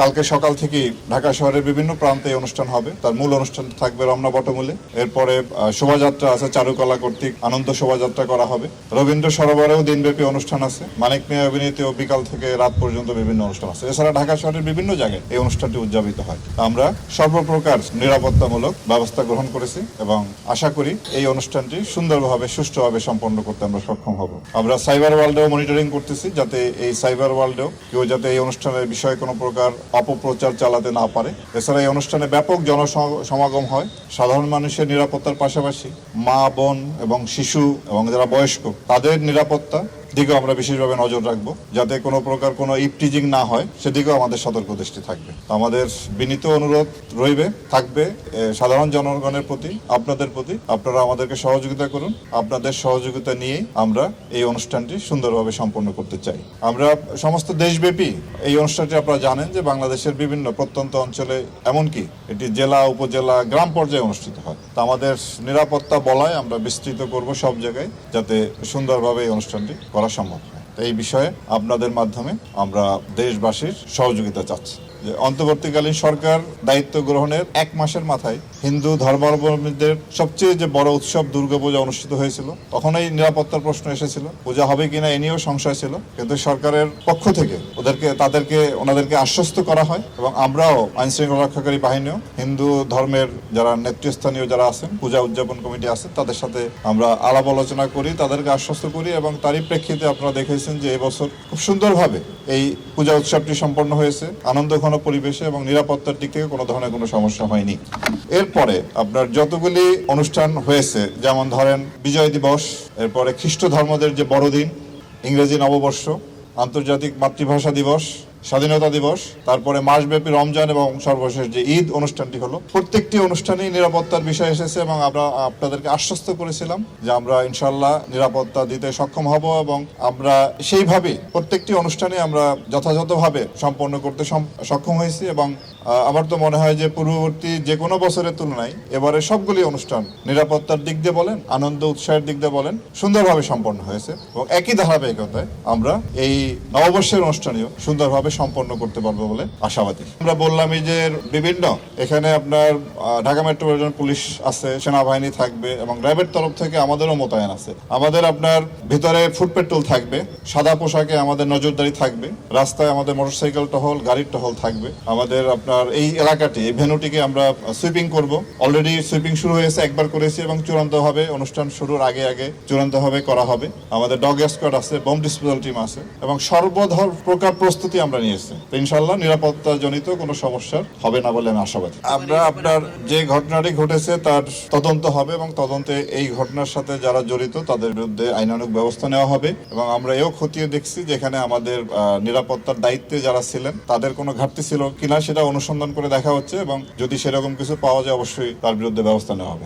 কালকে সকাল থেকেই ঢাকা শহরের বিভিন্ন প্রান্তে এই অনুষ্ঠান হবে। তার মূল অনুষ্ঠান থাকবে রমনা বটমূলে। এরপরে শোভাযাত্রা আছে চারুকলা কর্তৃক আনন্দ শোভাযাত্রা করা হবে। রবীন্দ্র সরোবরেও দিনব্যাপী অনুষ্ঠান আছে। মানিক মিয়া অভিনীত বিকাল থেকে রাত পর্যন্ত বিভিন্ন অনুষ্ঠান আছে। এছাড়া ঢাকা শহরের বিভিন্ন জায়গায় এই অনুষ্ঠানটি উদযাপিত হয়। আমরা সর্বপ্রকার নিরাপত্তামূলক ব্যবস্থা গ্রহণ করেছি এবং আশা করি এই অনুষ্ঠানটি সুন্দরভাবে, সুষ্ঠুভাবে সম্পন্ন করতে আমরা সক্ষম হব। আমরা সাইবার ওয়ার্ল্ডেও মনিটরিং করতেছি যাতে এই সাইবার ওয়ার্ল্ডেও কেউ যাতে এই অনুষ্ঠানের বিষয়ে কোনো প্রকার অপপ্রচার চালাতে না পারে। এছাড়া এই অনুষ্ঠানে ব্যাপক জনসমাগম হয়। সাধারণ মানুষের নিরাপত্তার পাশাপাশি মা, বোন এবং শিশু এবং যারা বয়স্ক, তাদের নিরাপত্তা দিকেও আমরা বিশেষভাবে নজর রাখব, যাতে কোনো প্রকার কোনো ইপটিজিং না হয়, সেদিকেও আমাদের সতর্ক দৃষ্টি থাকবে আমাদের বিনীত অনুরোধ রইবে, থাকবে সাধারণ জনগণের প্রতি, আপনাদের প্রতি। আপনারা আমাদেরকে সহযোগিতা করুন। আপনাদের সহযোগিতা নিয়েই আমরা এই অনুষ্ঠানটি সুন্দরভাবে সম্পন্ন করতে চাই। আমরা সমস্ত দেশব্যাপী এই অনুষ্ঠানটি আপনারা জানেন যে বাংলাদেশের বিভিন্ন প্রত্যন্ত অঞ্চলে, এমনকি এটি জেলা, উপজেলা, গ্রাম পর্যায়ে অনুষ্ঠিত হয়। তো আমাদের নিরাপত্তা বলায় আমরা বিস্তৃত করব সব জায়গায় যাতে সুন্দরভাবে এই অনুষ্ঠানটি করা সম্ভব হয়। এই বিষয়ে আপনাদের মাধ্যমে আমরা দেশবাসীর সহযোগিতা চাচ্ছি। যে অন্তর্বর্তীকালীন সরকার দায়িত্ব গ্রহণের এক মাসের মাথায় হিন্দু ধর্মাবলম্বীদের সবচেয়ে যে বড় উৎসব দুর্গাপূজা অনুষ্ঠিত হয়েছিল তখন এই নিরাপত্তার প্রশ্ন এসেছিল, পূজা হবে কিনা এ নিয়েও সংশয় ছিল। কিন্তু সরকারের পক্ষ থেকে ওদেরকে, তাদেরকে, ওনাদেরকে আশ্বস্ত করা হয় এবং আমরাও আইন শৃঙ্খলা রক্ষাকারী বাহিনীও হিন্দু ধর্মের যারা নেতৃস্থানীয় যারা আছেন, পূজা উদযাপন কমিটি আছে, তাদের সাথে আমরা আলাপ আলোচনা করি, তাদেরকে আশ্বস্ত করি এবং তারই প্রেক্ষিতে আপনারা দেখেছেন যে এবছর খুব সুন্দরভাবে এই পূজা উৎসবটি সম্পন্ন হয়েছে। আনন্দঘন পরিবেশে এবং নিরাপত্তার দিক থেকে কোনো ধরনের কোনো সমস্যা হয়নি। এরপরে আপনার যতগুলি অনুষ্ঠান হয়েছে, যেমন ধরেন বিজয় দিবস, এরপরে খ্রিস্ট ধর্মদের যে বড়দিন, ইংরেজি নববর্ষ, আন্তর্জাতিক মাতৃভাষা দিবস স্বাধীনতা দিবস, তারপরে মাসব্যাপী রমজান এবং সর্বশেষ যে ঈদ অনুষ্ঠানটি হলো, প্রত্যেকটি অনুষ্ঠানেই নিরাপত্তার বিষয় এসেছে এবং আমরা আপনাদেরকে আশ্বস্ত করেছিলাম যে আমরা ইনশাল্লাহ নিরাপত্তা দিতে সক্ষম হব এবং আমরা সেইভাবেই প্রত্যেকটি অনুষ্ঠানে আমরা যথাযথভাবে সম্পন্ন করতে সক্ষম হয়েছি এবং আমার তো মনে হয় যে পূর্ববর্তী যে কোনো বছরের তুলনায় এবারে সবগুলি অনুষ্ঠান নিরাপত্তার দিক দিয়ে বলেন, আনন্দ উৎসাহের দিক দিয়ে বলেন, সুন্দরভাবে সম্পন্ন হয়েছে এবং একই ধারাবাহিকতায় আমরা এই নববর্ষের অনুষ্ঠানেও সুন্দরভাবে সম্পন্ন করতে পারব বলে আশাবাদী। আমরা বললাম এই যে বিভিন্ন, এখানে আপনার ঢাকা মেট্রোপলিটন পুলিশ আছে, সেনাবাহিনী থাকবে এবং র্যাবের তরফ থেকে আমাদেরও মোতায়েন আছে। আমাদের আপনার ভিতরে ফুড পেট্রোল থাকবে, সাদা পোশাকে আমাদের নজরদারি থাকবে, রাস্তায় আমাদের মোটরসাইকেল টহল, গাড়ির টহল থাকবে। আমাদের আপনার এই এলাকাটি, এই ভেনুটিকে আমরা সুইপিং করব। অলরেডি সুইপিং শুরু হয়েছে, একবার করেছি এবং চূড়ান্তভাবে অনুষ্ঠান শুরুর আগে আগে চূড়ান্তভাবে করা হবে। আমাদের ডগ স্কোয়াড আছে বোম ডিসপোজাল টিম আছে এবং সর্বধর প্রকার প্রস্তুতি আমরা নিয়েছি তো ইনশাল্লাহ নিরাপত্তা জনিত কোনো সমস্যার হবে না বলে আমি আশাবাদী। আমরা আপনার যে ঘটনাটি ঘটেছে তার তদন্ত হবে এবং তদন্তে এই ঘটনার সাথে যারা জড়িত তাদের বিরুদ্ধে আইনানুগ ব্যবস্থা নেওয়া হবে এবং আমরা এও খতিয়ে দেখছি যেখানে আমাদের নিরাপত্তার দায়িত্বে যারা ছিলেন তাদের কোনো ঘাটতি ছিল কিনা সেটা অনুসন্ধান করে দেখা হচ্ছে এবং যদি সেরকম কিছু পাওয়া যায় অবশ্যই তার বিরুদ্ধে ব্যবস্থা নেওয়া হবে।